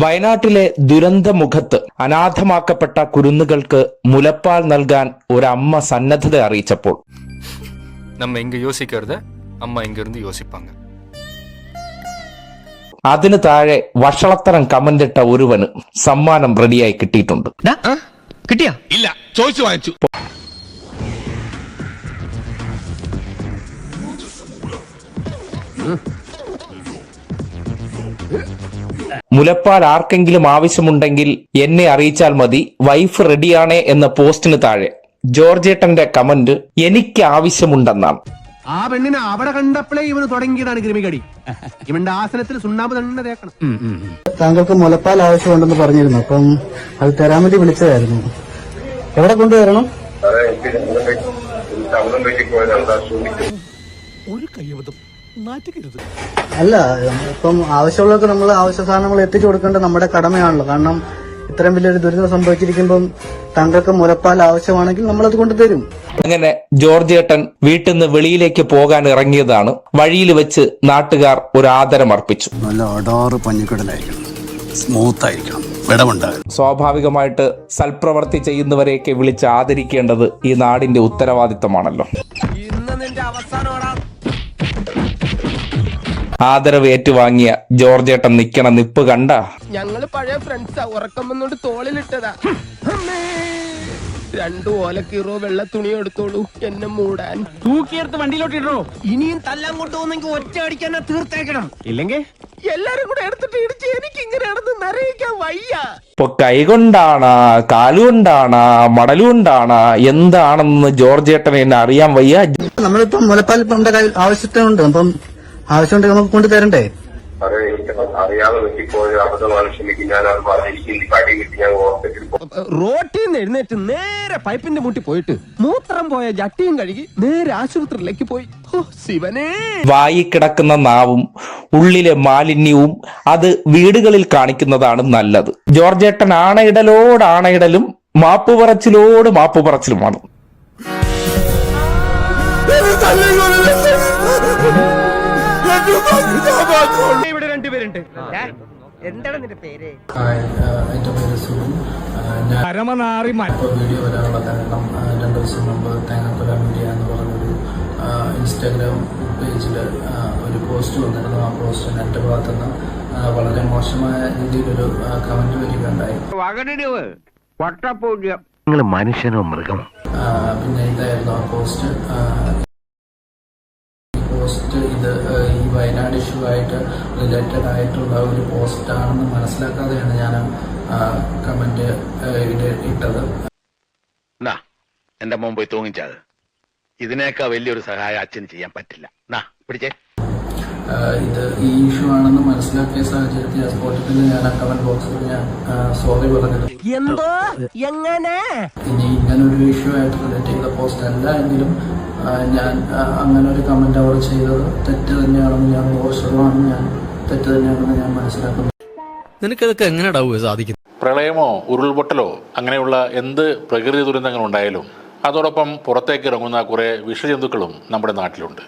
വയനാട്ടിലെ ദുരന്തമുഖത്ത് അനാഥമാക്കപ്പെട്ട കുരുന്നുകൾക്ക് മുലപ്പാൽ നൽകാൻ ഒരമ്മ സന്നദ്ധത അറിയിച്ചപ്പോൾ. നമ്മ എങ്ക യോസിക്കരുത്. അമ്മ എങ്കിരുന്ന് യോസിപ്പാങ്ക. അതിന് താഴെ വഷളത്തരം കമന്റിട്ട ഒരുവന് സമ്മാനം റെഡിയായി കിട്ടിയിട്ടുണ്ട്. കിട്ടിയാ? ഇല്ല ചോദിച്ചു വാങ്ങിച്ചു. Mm-hmm. മുലപ്പാൽ ആർക്കെങ്കിലും ആവശ്യമുണ്ടെങ്കിൽ എന്നെ അറിയിച്ചാൽ മതി. വൈഫ് റെഡിയാണേ എന്ന പോസ്റ്റിന് താഴെ. ജോർജേട്ടന്റെ കമന്റ് എനിക്ക് ആവശ്യമുണ്ടെന്നാണ്. ആ പെണ്ണിനെ അവിടെ കണ്ടപ്പോഴേ ഇവന് തുടങ്ങിയതാണ് ക്രിമികടി ഇവന്റെ ആസനത്തിൽ സുണ്ണാമ്പ് തന്നെ തേക്കണം. താങ്കൾക്ക് മുലപ്പാൽ ആവശ്യമുണ്ടെന്ന് പറഞ്ഞിരുന്നു. അപ്പം അത് തരാൻ വേണ്ടി വിളിച്ചതായിരുന്നു. എവിടെ കൊണ്ടുവരണം? അല്ല ഇപ്പം ആവശ്യമുള്ളവർക്ക് നമ്മൾ ആവശ്യ സാധനങ്ങൾ എത്തിച്ചു കൊടുക്കേണ്ടത് നമ്മുടെ കടമയാണല്ലോ. കാരണം ഇത്രയും വലിയൊരു ദുരിതം സംഭവിച്ചിരിക്കുമ്പം താങ്കൾക്ക് മുലപ്പാൽ ആവശ്യമാണെങ്കിൽ നമ്മൾ നമ്മളത് കൊണ്ടുതരും അങ്ങനെ ജോർജ് ഏട്ടൻ വീട്ടിൽ നിന്ന് വെളിയിലേക്ക് പോകാൻ ഇറങ്ങിയതാണ്. വഴിയിൽ വെച്ച് നാട്ടുകാർ ഒരു ആദരം അർപ്പിച്ചു. നല്ല അടാറ് പഞ്ഞിക്കടലായിരിക്കണം. സ്മൂത്ത് ആയിരിക്കണം. സ്വാഭാവികമായിട്ട് സൽപ്രവർത്തി ചെയ്യുന്നവരെയൊക്കെ വിളിച്ച് ആദരിക്കേണ്ടത് ഈ നാടിന്റെ ഉത്തരവാദിത്തമാണല്ലോ ആദരവ് ഏറ്റുവാങ്ങിയ ജോർജേട്ടൻ നിക്കണ നിപ്പ് കണ്ട? ഞങ്ങൾ പഴയ ഫ്രണ്ട്സാ ഉറക്കം വന്നോണ്ട് തോളിലിട്ടതാ. അമ്മേ. രണ്ടു ഓലക്കീറോ വെള്ള തുണി എടുത്തോളൂ. എന്നെ മൂടാൻ. തൂക്കിയെടുത്ത് വണ്ടിയിലോട്ട് ഇടോ ഇനിയും തല്ലാൻ കൊണ്ടുപോകുന്നെങ്കിൽ ഒറ്റ അടിക്കാൻ തീർത്തേക്കണം. ഇല്ലെങ്കിൽ? എല്ലാരും കൂടെ എടുത്തിട്ട് ഇടിച്ച് എനിക്ക് ഇങ്ങനെ നടന്ന് നിറയിക്കാൻ വയ്യ. ഇപ്പൊ കൈകൊണ്ടാണ് കാലുകൊണ്ടാണ് മടലുകൊണ്ടാണ് എന്താണെന്ന് ജോർജേട്ടൻ എന്നെ അറിയാൻ വയ്യ. നമ്മളിപ്പം മുലപ്പാൽ ഇപ്പം നമ്മുടെ കയ്യിൽ ആവശ്യത്തിനുണ്ട്. അപ്പം ആവശ്യമുണ്ടെങ്കിൽ നമുക്ക് കൊണ്ട് തരണ്ടേ? എനിക്ക് അറിയാതെ പറ്റിപ്പോയ അബദ്ധമാണ് ക്ഷമിക്കും. ഞാൻ അത് പറഞ്ഞിരിക്കും എനിക്ക് കിട്ടി ഞാൻ ഹോസ്പിറ്റലിൽ റോട്ടിൽ നിന്ന് എഴുന്നേറ്റ് നേരെ പൈപ്പിന്റെ മുട്ടി പോയിട്ട് മൂത്രം പോയ ജട്ടിയും കഴുകി നേരെ ആശുപത്രിയിലേക്ക് പോയി. ഓ ശിവനേ. വായി കിടക്കുന്ന നാവും ഉള്ളിലെ മാലിന്യവും അത് വീടുകളിൽ കാണിക്കുന്നതാണ് നല്ലത്. ജോർജേട്ടൻ ആണയിടലോട് ആണയിടലും മാപ്പ് പറച്ചിലോട് മാപ്പ് പറച്ചിലുമാണ് ഇവിടെ രണ്ടുപേരുണ്ട്. എന്താണ് നിന്റെ പേര്? എന്റെ പേര് സുനിൽ ഞാൻ പരമനാറി വീഡിയോ വരാനുള്ള കാരണം രണ്ടു ദിവസം മുമ്പ് തേങ്ങാക്കൊല മീഡിയ എന്ന് പറഞ്ഞൊരു ഇൻസ്റ്റാഗ്രാം പേജിൽ ഒരു പോസ്റ്റ് വന്നിരുന്നു. ആ പോസ്റ്റിന് എന്റെ ഭാഗത്തുനിന്ന് വളരെ മോശമായ രീതിയിലൊരു കമന്റ് വരികയുണ്ടായി. നിങ്ങൾ മനുഷ്യനോ മൃഗമോ? പിന്നെ ഇതായിരുന്നു ആ പോസ്റ്റ് ആയിട്ട് റിലേറ്റഡ് ആയിട്ടുള്ള ഒരു പോസ്റ്റ് ആണെന്ന് മനസ്സിലാക്കാതെയാണ് ഞാൻ കമന്റ് ഇട്ടത്. എന്റെ മുമ്പ് തൂങ്ങിച്ചത് ഇതിനേക്കാ വലിയൊരു സഹായം അച്ഛൻ ചെയ്യാൻ പറ്റില്ല. പിടിച്ചേ. ഇത് ഈ ഇഷ്യൂ ആണെന്ന് മനസ്സിലാക്കിയ സാഹചര്യത്തിൽ ആ സ്പോട്ടിൽ തന്നെ ഞാൻ ആ കമന്റ് ബോക്സിൽ ഞാൻ സോറി പറഞ്ഞത്. എന്തോ? എങ്ങനെ? ഇനി ഇങ്ങനെ ഒരു ഇഷ്യൂ ആയിട്ട് റിലേറ്റ് പോസ്റ്റ് അല്ല. എങ്കിലും ഞാൻ അങ്ങനെ ഒരു കമന്റ് അവർ ചെയ്തത് തെറ്റ് തന്നെയാണെന്ന് ഞാൻ നൂറ് ഞാൻ തെറ്റ് തന്നെയാണെന്ന് ഞാൻ മനസ്സിലാക്കുന്നു. നിനക്കതൊക്കെ എങ്ങനെ സാധിക്കും പ്രളയമോ ഉരുൾപൊട്ടലോ അങ്ങനെയുള്ള എന്ത് പ്രകൃതി ദുരന്തങ്ങൾ ഉണ്ടായാലും അതോടൊപ്പം പുറത്തേക്ക് ഇറങ്ങുന്ന കുറേ വിഷജന്തുക്കളും നമ്മുടെ നാട്ടിലുണ്ട്.